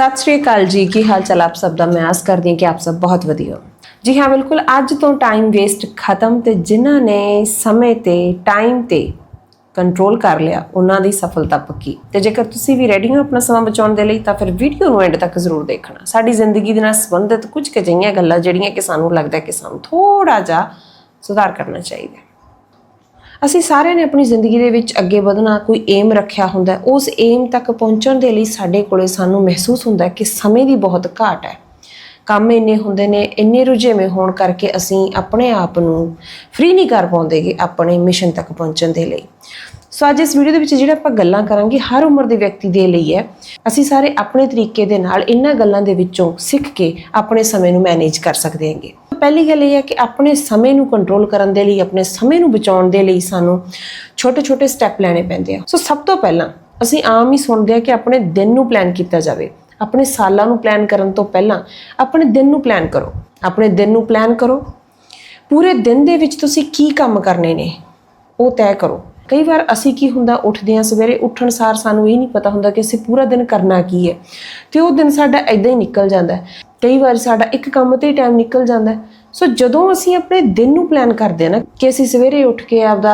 ਸਤਿ ਸ਼੍ਰੀ ਅਕਾਲ ਜੀ। ਕੀ ਹਾਲ ਚਾਲ ਆਪ ਸਭ ਦਾ? ਮੈਂ ਆਸ ਕਰਦੀ ਹਾਂ ਕਿ ਆਪ ਸਭ ਬਹੁਤ ਵਧੀਆ ਹੋ। ਜੀ ਹਾਂ, ਬਿਲਕੁਲ ਅੱਜ ਤੋਂ ਟਾਈਮ ਵੇਸਟ ਖਤਮ ਤੇ ਜਿਨ੍ਹਾਂ ਨੇ ਸਮੇਂ ਤੇ ਟਾਈਮ ਤੇ ਕੰਟਰੋਲ ਕਰ ਲਿਆ, ਉਹਨਾਂ ਦੀ ਸਫਲਤਾ ਪੱਕੀ। ਤੇ ਜੇਕਰ ਤੁਸੀਂ ਵੀ ਰੈਡੀ ਹੋ ਆਪਣਾ ਸਮਾਂ ਬਚਾਉਣ ਦੇ ਲਈ, ਤਾਂ ਫਿਰ ਵੀਡੀਓ ਨੂੰ ਐਂਡ ਤੱਕ ਜ਼ਰੂਰ ਦੇਖਣਾ। ਸਾਡੀ ਜ਼ਿੰਦਗੀ ਦੇ ਨਾਲ ਸੰਬੰਧਿਤ ਕੁਝ ਕੁ ਅਜਿਹੀਆਂ ਗੱਲਾਂ, ਜਿਹੜੀਆਂ ਕਿ ਸਾਨੂੰ ਲੱਗਦਾ ਕਿ ਸਾਨੂੰ ਥੋੜਾ ਜਿਹਾ ਸੁਧਾਰ ਕਰਨਾ ਚਾਹੀਦਾ ਅਸੀਂ ਸਾਰਿਆਂ ਨੇ ਆਪਣੀ ਜ਼ਿੰਦਗੀ ਦੇ ਵਿੱਚ ਅੱਗੇ ਵਧਣਾ, ਕੋਈ ਏਮ ਰੱਖਿਆ ਹੁੰਦਾ ਉਸ ਏਮ ਤੱਕ ਪਹੁੰਚਣ ਦੇ ਲਈ ਸਾਡੇ ਕੋਲੇ ਸਾਨੂੰ ਮਹਿਸੂਸ ਹੁੰਦਾ ਕਿ ਸਮੇਂ ਦੀ ਬਹੁਤ ਘਾਟ ਹੈ। ਕੰਮ ਇੰਨੇ ਹੁੰਦੇ ਨੇ, ਇੰਨੇ ਰੁਝੇਵੇਂ ਹੋਣ ਕਰਕੇ ਅਸੀਂ ਆਪਣੇ ਆਪ ਨੂੰ ਫ੍ਰੀ ਨਹੀਂ ਕਰ ਪਾਉਂਦੇਗੇ ਆਪਣੇ ਮਿਸ਼ਨ ਤੱਕ ਪਹੁੰਚਣ ਦੇ ਲਈ। ਸੋ ਅੱਜ ਇਸ ਵੀਡੀਓ ਦੇ ਵਿੱਚ ਜਿਹੜਾ ਆਪਾਂ ਗੱਲਾਂ ਕਰਾਂਗੇ, ਹਰ ਉਮਰ ਦੇ ਵਿਅਕਤੀ ਦੇ ਲਈ ਹੈ। ਅਸੀਂ ਸਾਰੇ ਆਪਣੇ ਤਰੀਕੇ ਦੇ ਨਾਲ ਇਹਨਾਂ ਗੱਲਾਂ ਦੇ ਵਿੱਚੋਂ ਸਿੱਖ ਕੇ ਆਪਣੇ ਸਮੇਂ ਨੂੰ ਮੈਨੇਜ ਕਰ ਸਕਦੇ ਹਾਂਗੇ। ਪਹਿਲੀ ਗੱਲ ਇਹ ਹੈ ਕਿ ਆਪਣੇ ਸਮੇਂ ਨੂੰ ਕੰਟਰੋਲ ਕਰਨ ਦੇ ਲਈ, ਆਪਣੇ ਸਮੇਂ ਨੂੰ ਬਚਾਉਣ ਦੇ ਲਈ ਸਾਨੂੰ ਛੋਟੇ-ਛੋਟੇ ਸਟੈਪ ਲੈਣੇ ਪੈਂਦੇ ਆ। ਸੋ ਸਭ ਤੋਂ ਪਹਿਲਾਂ ਅਸੀਂ ਆਮ ਹੀ ਸੁਣਦੇ ਆ ਕਿ ਆਪਣੇ ਦਿਨ ਨੂੰ ਪਲਾਨ ਕੀਤਾ ਜਾਵੇ। ਆਪਣੇ ਸਾਲਾਂ ਨੂੰ ਪਲਾਨ ਕਰਨ ਤੋਂ ਪਹਿਲਾਂ ਆਪਣੇ ਦਿਨ ਨੂੰ ਪਲਾਨ ਕਰੋ। ਆਪਣੇ ਦਿਨ ਨੂੰ ਪਲਾਨ ਕਰੋ। ਪੂਰੇ ਦਿਨ ਦੇ ਵਿੱਚ ਤੁਸੀਂ ਕੀ ਕੰਮ ਕਰਨੇ ਨੇ, ਉਹ ਤੈਅ ਕਰੋ। ਕਈ ਵਾਰ ਅਸੀਂ ਕੀ ਹੁੰਦਾ, ਉੱਠਦੇ ਹਾਂ ਸਵੇਰੇ, ਉੱਠਣ ਸਾਰ ਸਾਨੂੰ ਇਹ ਨਹੀਂ ਪਤਾ ਹੁੰਦਾ ਕਿ ਅਸੀਂ ਪੂਰਾ ਦਿਨ ਕਰਨਾ ਕੀ ਹੈ। ਤੇ ਉਹ ਦਿਨ ਸਾਡਾ ਐਦਾਂ ਹੀ ਨਿਕਲ ਜਾਂਦਾ ਕਈ ਵਾਰ ਸਾਡਾ ਇੱਕ ਕੰਮ ਤੇ ਟਾਈਮ ਨਿਕਲ ਜਾਂਦਾ ਸੋ ਜਦੋਂ ਅਸੀਂ ਆਪਣੇ ਦਿਨ ਨੂੰ ਪਲਾਨ ਕਰਦੇ ਹਾਂ ਨਾ, ਕਿ ਅਸੀਂ ਸਵੇਰੇ ਉੱਠ ਕੇ ਆਪਦਾ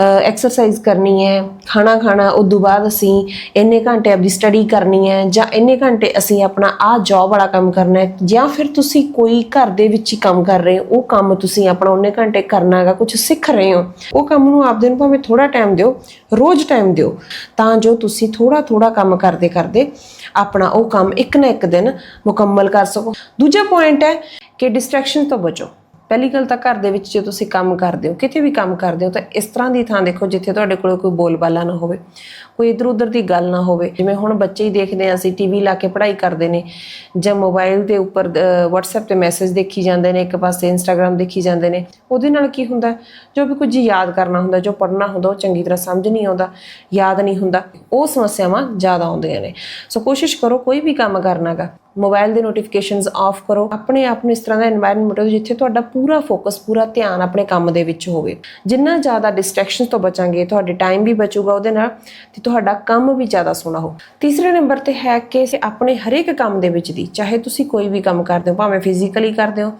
ਐਕਸਰਸਾਈਜ਼ ਕਰਨੀ ਹੈ, ਖਾਣਾ ਖਾਣਾ ਉਸ ਤੋਂ ਬਾਅਦ ਅਸੀਂ ਇੰਨੇ ਘੰਟੇ ਆਪਦੀ ਸਟੱਡੀ ਕਰਨੀ ਹੈ, ਜਾਂ ਇੰਨੇ ਘੰਟੇ ਅਸੀਂ ਆਪਣਾ ਆਹ ਜੌਬ ਵਾਲਾ ਕੰਮ ਕਰਨਾ ਹੈ, ਜਾਂ ਫਿਰ ਤੁਸੀਂ ਕੋਈ ਘਰ ਦੇ ਵਿੱਚ ਹੀ ਕੰਮ ਕਰ ਰਹੇ ਹੋ, ਉਹ ਕੰਮ ਤੁਸੀਂ ਆਪਣਾ ਉਹਨੇ ਘੰਟੇ ਕਰਨਾ ਹੈਗਾ ਕੁਝ ਸਿੱਖ ਰਹੇ ਹੋ, ਉਹ ਕੰਮ ਨੂੰ ਆਪਦੇ ਨੂੰ ਭਾਵੇਂ ਥੋੜਾ ਟਾਈਮ ਦਿਓ, ਰੋਜ਼ ਟਾਈਮ ਦਿਓ, ਤਾਂ ਜੋ ਤੁਸੀਂ ਥੋੜਾ ਥੋੜਾ ਕੰਮ ਕਰਦੇ ਕਰਦੇ ਆਪਣਾ ਉਹ ਕੰਮ ਇੱਕ ਨਾ ਇੱਕ ਦਿਨ ਮੁਕੰਮਲ ਕਰ ਸਕੋ। ਦੂਜਾ ਪੁਆਇੰਟ ਹੈ ਕਿ ਡਿਸਟਰੈਕਸ਼ਨ ਤੋਂ ਬਚੋ। ਪਹਿਲੀ ਗੱਲ ਤਾਂ ਘਰ ਦੇ ਵਿੱਚ ਜੇ ਤੁਸੀਂ ਕੰਮ ਕਰਦੇ ਹੋ, ਕਿਤੇ ਵੀ ਕੰਮ ਕਰਦੇ ਹੋ, ਤਾਂ ਇਸ ਤਰ੍ਹਾਂ ਦੀ ਥਾਂ ਦੇਖੋ ਜਿੱਥੇ ਤੁਹਾਡੇ ਕੋਲ ਕੋਈ ਬੋਲਬਾਲਾ ਨਾ ਹੋਵੇ, ਕੋਈ ਇਧਰ ਉਧਰ ਦੀ ਗੱਲ ਨਾ ਹੋਵੇ। ਜਿਵੇਂ ਹੁਣ ਬੱਚੇ ਹੀ ਦੇਖਦੇ ਆ ਅਸੀਂ ਟੀਵੀ ਲਾ ਕੇ ਪੜ੍ਹਾਈ ਕਰਦੇ ਨੇ ਜਾਂ ਮੋਬਾਈਲ ਦੇ ਉੱਪਰ WhatsApp ਤੇ ਮੈਸੇਜ ਦੇਖੀ ਜਾਂਦੇ ਨੇ, ਇੱਕ ਪਾਸੇ Instagram ਦੇਖੀ ਜਾਂਦੇ ਨੇ, ਉਹਦੇ ਨਾਲ ਕੀ ਹੁੰਦਾ? ਜੋ ਵੀ ਕੁਝ ਯਾਦ ਕਰਨਾ ਹੁੰਦਾ, ਜੋ ਪੜ੍ਹਨਾ ਹੁੰਦਾ, ਉਹ ਚੰਗੀ ਤਰ੍ਹਾਂ ਸਮਝ ਨਹੀਂ ਆਉਂਦਾ, ਯਾਦ ਨਹੀਂ ਹੁੰਦਾ, ਉਹ ਸਮੱਸਿਆਵਾਂ ਜ਼ਿਆਦਾ ਆਉਂਦੀਆਂ ਨੇ। ਸੋ ਕੋਸ਼ਿਸ਼ ਕਰੋ ਕੋਈ ਵੀ ਕੰਮ ਕਰਨਾਗਾ ਮੋਬਾਈਲ ਦੇ ਨੋਟੀਫਿਕੇਸ਼ਨਸ ਆਫ ਕਰੋ। ਆਪਣੇ ਆਪ ਨੂੰ ਇਸ ਤਰ੍ਹਾਂ ਦਾ এনवायरमेंट ਜਿੱਥੇ ਤੁਹਾਡਾ ਪੂਰਾ ਫੋਕਸ, ਪੂਰਾ ਧਿਆਨ ਆਪਣੇ ਕੰਮ ਦੇ ਵਿੱਚ ਹੋਵੇ। ਜਿੰਨਾ ਜ਼ਿਆਦਾ ਡਿਸਟਰੈਕਸ਼ਨਸ ਤੋਂ ਬਚਾਂਗੇ, ਤੁਹਾਡੇ ਟਾਈਮ ਵੀ ਬਚੂਗਾ ਉਹਦੇ ਨਾਲ ਤੇ ਤੁਹਾਡਾ ਕੰਮ ਵੀ ਜ਼ਿਆਦਾ ਸੋਹਣਾ ਹੋ। ਤੀਸਰੇ ਨੰਬਰ ਤੇ ਹੈ ਕਿ ਆਪਣੇ ਹਰੇਕ ਕੰਮ ਦੇ ਵਿੱਚ ਦੀ, ਚਾਹੇ ਤੁਸੀਂ ਕੋਈ ਵੀ ਕੰਮ ਕਰਦੇ ਹੋ, ਭਾਵੇਂ ਫਿਜ਼ੀਕਲੀ ਕਰਦੇ ਹੋ,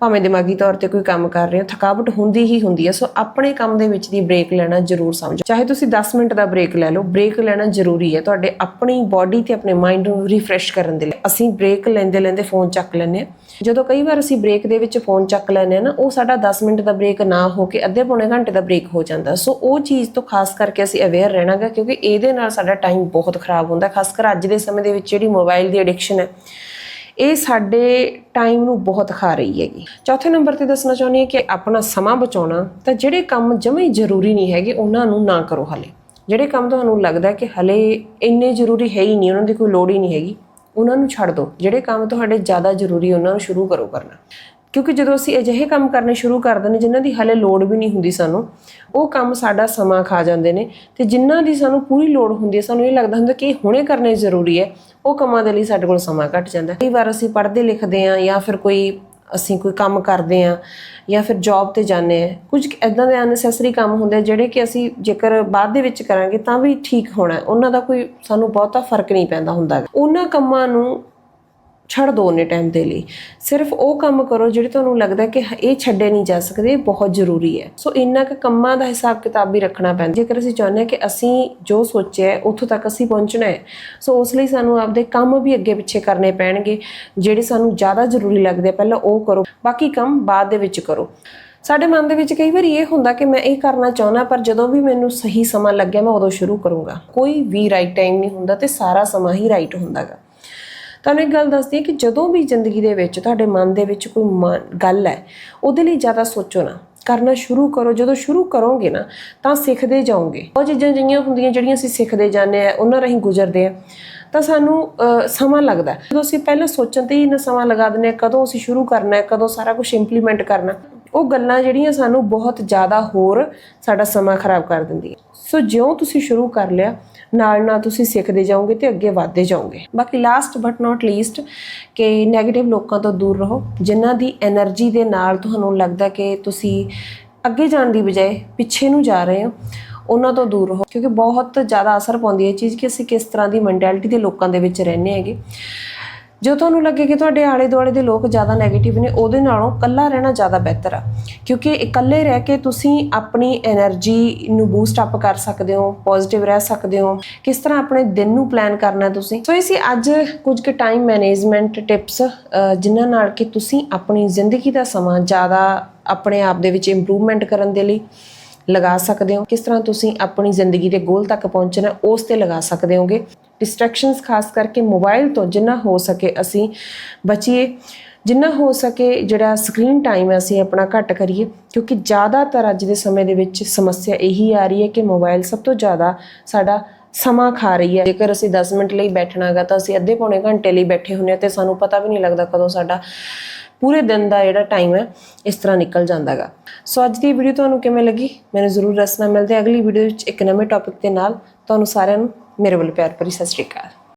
ਭਾਵੇਂ ਦਿਮਾਗੀ ਤੌਰ ਤੇ ਕੋਈ ਕੰਮ ਕਰ ਰਹੇ ਹੋ, ਥਕਾਵਟ ਹੁੰਦੀ ਹੀ ਹੁੰਦੀ ਹੈ, ਸੋ ਆਪਣੇ ਕੰਮ ਦੇ ਵਿੱਚ ਦੀ ਬ੍ਰੇਕ ਲੈਣਾ ਜ਼ਰੂਰ ਸਮਝੋ। ਚਾਹੇ ਤੁਸੀਂ 10 ਮਿੰਟ ਦਾ ਬ੍ਰੇਕ ਲੈ ਲਓ ਬ੍ਰੇਕ ਲੈਣਾ ਜ਼ਰੂਰੀ ਹੈ, ਤੁਹਾਡੇ ਆਪਣੀ ਬਾਡੀ ਤੇ ਆਪਣੇ ਮਾਈਂਡ ਨੂੰ ਰਿਫਰੈਸ਼ ਕਰਨ ਦੇ ਲਈ। ਅਸੀਂ ਬ੍ਰੇਕ ਲੈਂਦੇ ਲੈਂਦੇ ਫੋਨ ਚੱਕ ਲੈਂਦੇ ਹਾਂ। ਜਦੋਂ ਕਈ ਵਾਰ ਅਸੀਂ ਬ੍ਰੇਕ ਦੇ ਵਿੱਚ ਫੋਨ ਚੱਕ ਲੈਂਦੇ ਹਾਂ ਨਾ, ਉਹ ਸਾਡਾ 10 ਮਿੰਟ ਦਾ ਬ੍ਰੇਕ ਨਾ ਹੋ ਕੇ ਅੱਧੇ ਪੌਣੇ ਘੰਟੇ ਦਾ ਬ੍ਰੇਕ ਹੋ ਜਾਂਦਾ। ਸੋ ਉਹ ਚੀਜ਼ ਤੋਂ ਖਾਸ ਕਰਕੇ ਅਸੀਂ ਅਵੇਅਰ ਰਹਿਣਾਗਾ ਕਿਉਂਕਿ ਇਹਦੇ ਨਾਲ ਸਾਡਾ ਟਾਈਮ ਬਹੁਤ ਖਰਾਬ ਹੁੰਦਾ। ਖਾਸ ਕਰ ਅੱਜ ਦੇ ਸਮੇਂ ਦੇ ਵਿੱਚ ਜਿਹੜੀ ਮੋਬਾਈਲ ਦੀ ਐਡਿਕਸ਼ਨ ਹੈ, ਇਹ ਸਾਡੇ ਟਾਈਮ ਨੂੰ ਬਹੁਤ ਖਾ ਰਹੀ ਹੈਗੀ। ਚੌਥੇ ਨੰਬਰ ਤੇ ਦੱਸਣਾ ਚਾਹੁੰਦੀ ਹਾਂ ਕਿ ਆਪਣਾ ਸਮਾਂ ਬਚਾਉਣਾ ਤਾਂ ਜਿਹੜੇ ਕੰਮ ਜਮੇ ਜ਼ਰੂਰੀ ਨਹੀਂ ਹੈਗੇ, ਉਹਨਾਂ ਨੂੰ ਨਾ ਕਰੋ ਹਲੇ। ਜਿਹੜੇ ਕੰਮ ਤੁਹਾਨੂੰ ਲੱਗਦਾ ਕਿ ਹਲੇ ਇੰਨੇ ਜ਼ਰੂਰੀ ਹੈ ਹੀ ਨਹੀਂ, ਉਹਨਾਂ ਦੀ ਕੋਈ ਲੋੜ ਹੀ ਨਹੀਂ ਹੈਗੀ, ਉਹਨਾਂ ਨੂੰ ਛੱਡ ਦਿਓ ਜਿਹੜੇ ਕੰਮ ਤੁਹਾਡੇ ਜ਼ਿਆਦਾ ਜ਼ਰੂਰੀ ਉਹਨਾਂ ਨੂੰ ਸ਼ੁਰੂ ਕਰੋ ਕਰਨਾ। ਕਿਉਂਕਿ ਜਦੋਂ ਅਸੀਂ ਅਜਿਹੇ ਕੰਮ ਕਰਨੇ ਸ਼ੁਰੂ ਕਰ ਦਿੰਦੇ ਜਿਨ੍ਹਾਂ ਦੀ ਹਲੇ ਲੋੜ ਵੀ ਨਹੀਂ ਹੁੰਦੀ ਸਾਨੂੰ, ਉਹ ਕੰਮ ਸਾਡਾ ਸਮਾਂ ਖਾ ਜਾਂਦੇ ਨੇ। ਤੇ ਜਿਨ੍ਹਾਂ ਦੀ ਸਾਨੂੰ ਪੂਰੀ ਲੋੜ ਹੁੰਦੀ ਹੈ, ਸਾਨੂੰ ਇਹ ਲੱਗਦਾ ਹੁੰਦਾ ਕਿ ਇਹ ਹੁਣੇ ਕਰਨੇ ਜ਼ਰੂਰੀ ਹੈ, ਉਹ ਕੰਮਾਂ ਦੇ ਲਈ ਸਾਡੇ ਕੋਲ ਸਮਾਂ ਘੱਟ ਜਾਂਦਾ ਕਈ ਵਾਰ ਅਸੀਂ ਪੜ੍ਹਦੇ ਲਿਖਦੇ ਆਂ ਜਾਂ ਫਿਰ ਕੋਈ, ਅਸੀਂ ਕੋਈ ਕੰਮ ਕਰਦੇ ਆਂ ਜਾਂ ਫਿਰ ਜੌਬ ਤੇ ਜਾਂਦੇ ਆ ਕੁਝ ਐਦਾਂ ਦੇ ਅਨਸੈਸਰੀ ਕੰਮ ਹੁੰਦੇ ਜਿਹੜੇ ਕਿ ਅਸੀਂ ਜੇਕਰ ਬਾਅਦ ਦੇ ਵਿੱਚ ਕਰਾਂਗੇ ਤਾਂ ਵੀ ਠੀਕ ਹੋਣਾ ਉਹਨਾਂ ਦਾ ਕੋਈ ਸਾਨੂੰ ਬਹੁਤਾ ਫ਼ਰਕ ਨਹੀਂ ਪੈਂਦਾ ਹੁੰਦਾ ਉਹਨਾਂ ਕੰਮਾਂ ਨੂੰ ਛੱਡ ਦੋ ਉਹਨੇ ਟਾਈਮ ਦੇ ਲਈ। ਸਿਰਫ ਉਹ ਕੰਮ ਕਰੋ ਜਿਹੜੇ ਤੁਹਾਨੂੰ ਲੱਗਦਾ ਕਿ ਇਹ ਛੱਡੇ ਨਹੀਂ ਜਾ ਸਕਦੇ ਬਹੁਤ ਜ਼ਰੂਰੀ ਹੈ। ਸੋ ਇੰਨਾ ਕੁ ਕੰਮਾਂ ਦਾ ਹਿਸਾਬ ਕਿਤਾਬ ਵੀ ਰੱਖਣਾ ਪੈਂਦਾ। ਜੇਕਰ ਅਸੀਂ ਚਾਹੁੰਦੇ ਹਾਂ ਕਿ ਅਸੀਂ ਜੋ ਸੋਚਿਆ ਹੈ, ਉੱਥੋਂ ਤੱਕ ਅਸੀਂ ਪਹੁੰਚਣਾ ਹੈ ਸੋ ਉਸ ਲਈ ਸਾਨੂੰ ਆਪਦੇ ਕੰਮ ਵੀ ਅੱਗੇ ਪਿੱਛੇ ਕਰਨੇ ਪੈਣਗੇ। ਜਿਹੜੇ ਸਾਨੂੰ ਜ਼ਿਆਦਾ ਜ਼ਰੂਰੀ ਲੱਗਦੇ ਪਹਿਲਾਂ ਉਹ ਕਰੋ, ਬਾਕੀ ਕੰਮ ਬਾਅਦ ਦੇ ਵਿੱਚ ਕਰੋ। ਸਾਡੇ ਮਨ ਦੇ ਵਿੱਚ ਕਈ ਵਾਰੀ ਇਹ ਹੁੰਦਾ ਕਿ ਮੈਂ ਇਹ ਕਰਨਾ ਚਾਹੁੰਦਾ, ਪਰ ਜਦੋਂ ਵੀ ਮੈਨੂੰ ਸਹੀ ਸਮਾਂ ਲੱਗਿਆ, ਮੈਂ ਉਦੋਂ ਸ਼ੁਰੂ ਕਰੂੰਗਾ। ਕੋਈ ਵੀ ਰਾਈਟ ਟਾਈਮ ਨਹੀਂ ਹੁੰਦਾ ਤੇ ਸਾਰਾ ਸਮਾਂ ਹੀ ਰਾਈਟ ਹੁੰਦਾਗਾ। ਤੁਹਾਨੂੰ ਇੱਕ ਗੱਲ ਦੱਸਦੀ ਹੈ ਕਿ ਜਦੋਂ ਵੀ ਜ਼ਿੰਦਗੀ ਦੇ ਵਿੱਚ ਤੁਹਾਡੇ ਮਨ ਦੇ ਵਿੱਚ ਕੋਈ ਮਨ- ਗੱਲ ਹੈ, ਉਹਦੇ ਲਈ ਜ਼ਿਆਦਾ ਸੋਚੋ ਨਾ। ਕਰਨਾ ਸ਼ੁਰੂ ਕਰੋ। ਜਦੋਂ ਸ਼ੁਰੂ ਕਰੋਗੇ ਨਾ, ਤਾਂ ਸਿੱਖਦੇ ਜਾਓਗੇ। ਉਹ ਚੀਜ਼ਾਂ ਜਿਹੀਆਂ ਹੁੰਦੀਆਂ ਜਿਹੜੀਆਂ ਅਸੀਂ ਸਿੱਖਦੇ ਜਾਂਦੇ ਆ ਉਹਨਾਂ ਰਾਹੀਂ ਗੁਜ਼ਰਦੇ ਆ ਤਾਂ ਸਾਨੂੰ ਸਮਾਂ ਲੱਗਦਾ ਜਦੋਂ ਅਸੀਂ ਪਹਿਲਾਂ ਸੋਚਣ ਤੇ ਹੀ ਇੰਨਾ ਸਮਾਂ ਲਗਾ ਦਿੰਦੇ ਆ ਕਦੋਂ ਅਸੀਂ ਸ਼ੁਰੂ ਕਰਨਾ ਹੈ, ਕਦੋਂ ਸਾਰਾ ਕੁਝ ਇੰਪਲੀਮੈਂਟ ਕਰਨਾ ਉਹ ਗੱਲਾਂ ਜਿਹੜੀਆਂ ਸਾਨੂੰ ਬਹੁਤ ਜ਼ਿਆਦਾ ਹੋਰ ਸਾਡਾ ਸਮਾਂ ਖਰਾਬ ਕਰ ਦਿੰਦੀਆਂ। ਸੋ ਜਿਉਂ ਤੁਸੀਂ ਸ਼ੁਰੂ ਕਰ ਲਿਆ ਨਾਲ ਨਾਲ ਤੁਸੀਂ ਸਿੱਖਦੇ ਜਾਓਗੇ ਤੇ ਅੱਗੇ ਵਧਦੇ ਜਾਓਗੇ। ਬਾਕੀ ਲਾਸਟ ਬਟ ਨਾਟ ਲੀਸਟ ਕਿ 네ਗੇਟਿਵ ਲੋਕਾਂ ਤੋਂ ਦੂਰ ਰਹੋ, ਜਿਨ੍ਹਾਂ ਦੀ એનર્ਜੀ ਦੇ ਨਾਲ ਤੁਹਾਨੂੰ ਲੱਗਦਾ ਕਿ ਤੁਸੀਂ ਅੱਗੇ ਜਾਣ ਦੀ ਬਜਾਏ ਪਿੱਛੇ ਨੂੰ ਜਾ ਰਹੇ ਹੋ, ਉਹਨਾਂ ਤੋਂ ਦੂਰ ਰਹੋ। ਕਿਉਂਕਿ ਬਹੁਤ ਜ਼ਿਆਦਾ ਅਸਰ ਪਾਉਂਦੀ ਹੈ ਚੀਜ਼ ਕਿ ਅਸੀਂ ਕਿਸ ਤਰ੍ਹਾਂ ਦੀ ਮੈਂਟੈਲਿਟੀ ਦੇ ਲੋਕਾਂ ਦੇ ਵਿੱਚ ਰਹਿੰਦੇ ਹੈਗੇ। ਜੋ ਤੁਹਾਨੂੰ ਲੱਗੇ ਕਿ ਤੁਹਾਡੇ ਆਲੇ ਦੁਆਲੇ ਦੇ ਲੋਕ ਜ਼ਿਆਦਾ 네ਗੇਟਿਵ ਨੇ, ਉਹਦੇ ਨਾਲੋਂ ਇਕੱਲਾ ਰਹਿਣਾ ਜ਼ਿਆਦਾ ਬਿਹਤਰ ਆ। ਕਿਉਂਕਿ ਇਕੱਲੇ ਰਹਿ ਕੇ ਤੁਸੀਂ ਆਪਣੀ એનર્ਜੀ ਨੂੰ ਬੂਸਟ ਅਪ ਕਰ ਸਕਦੇ ਹੋ ਪੋਜ਼ਿਟਿਵ ਰਹਿ ਸਕਦੇ ਹੋ। ਕਿਸ ਤਰ੍ਹਾਂ ਆਪਣੇ ਦਿਨ ਨੂੰ ਪਲਾਨ ਕਰਨਾ ਤੁਸੀਂ? ਸੋ ਇਸੀ ਅੱਜ ਕੁਝ ਕੁ ਟਾਈਮ ਮੈਨੇਜਮੈਂਟ ਟਿਪਸ ਜਿਨ੍ਹਾਂ ਨਾਲ ਕਿ ਤੁਸੀਂ ਆਪਣੀ ਜ਼ਿੰਦਗੀ ਦਾ ਸਮਾਂ ਜ਼ਿਆਦਾ ਆਪਣੇ ਆਪ ਦੇ ਵਿੱਚ ਇੰਪਰੂਵਮੈਂਟ ਕਰਨ ਦੇ ਲਈ ਲਗਾ ਸਕਦੇ ਹੋ। ਕਿਸ ਤਰ੍ਹਾਂ ਤੁਸੀਂ ਆਪਣੀ ਜ਼ਿੰਦਗੀ ਦੇ ਗੋਲ ਤੱਕ ਪਹੁੰਚਣਾ, ਉਸ ਤੇ ਲਗਾ ਸਕਦੇ ਹੋਗੇ। ਡਿਸਟਰੈਕਸ਼ਨਸ ਖਾਸ ਕਰਕੇ ਮੋਬਾਈਲ ਤੋਂ ਜਿੰਨਾ ਹੋ ਸਕੇ ਅਸੀਂ ਬਚੀਏ, ਜਿੰਨਾ ਹੋ ਸਕੇ ਜਿਹੜਾ ਸਕਰੀਨ ਟਾਈਮ ਹੈ ਅਸੀਂ ਆਪਣਾ ਘੱਟ ਕਰੀਏ, ਕਿਉਂਕਿ ਜ਼ਿਆਦਾਤਰ ਅੱਜ ਦੇ ਸਮੇਂ ਦੇ ਵਿੱਚ ਸਮੱਸਿਆ ਇਹੀ ਆ ਰਹੀ ਹੈ ਕਿ ਮੋਬਾਈਲ ਸਭ ਤੋਂ ਜ਼ਿਆਦਾ ਸਾਡਾ ਸਮਾਂ ਖਾ ਰਹੀ ਹੈ। ਜੇਕਰ ਅਸੀਂ 10 ਮਿੰਟ ਲਈ ਬੈਠਣਾਗਾ ਤਾਂ ਅਸੀਂ ਅੱਧੇ ਪੌਣੇ ਘੰਟੇ ਲਈ ਬੈਠੇ ਹੁੰਨੇ ਤੇ ਸਾਨੂੰ ਪਤਾ ਵੀ ਨਹੀਂ ਲੱਗਦਾ ਕਦੋਂ ਸਾਡਾ ਪੂਰੇ ਦਿਨ ਦਾ ਜਿਹੜਾ ਟਾਈਮ ਹੈ ਇਸ ਤਰ੍ਹਾਂ ਨਿਕਲ ਜਾਂਦਾਗਾ ਸੋ ਅੱਜ ਦੀ ਵੀਡੀਓ ਤੁਹਾਨੂੰ ਕਿਵੇਂ ਲੱਗੀ? ਮੈਨੂੰ ਜ਼ਰੂਰ ਦੱਸਣਾ। ਮਿਲਦੇ ਅਗਲੀ ਵੀਡੀਓ ਵਿੱਚ ਇੱਕ ਨਵੇਂ ਟੌਪਿਕ ਦੇ ਨਾਲ। ਤੁਹਾਨੂੰ ਸਾਰਿਆਂ ਨੂੰ ਮੇਰੇ ਵੱਲੋਂ ਪਿਆਰ ਭਰੀ ਸਤਿ ਸ਼੍ਰੀ ਅਕਾਲ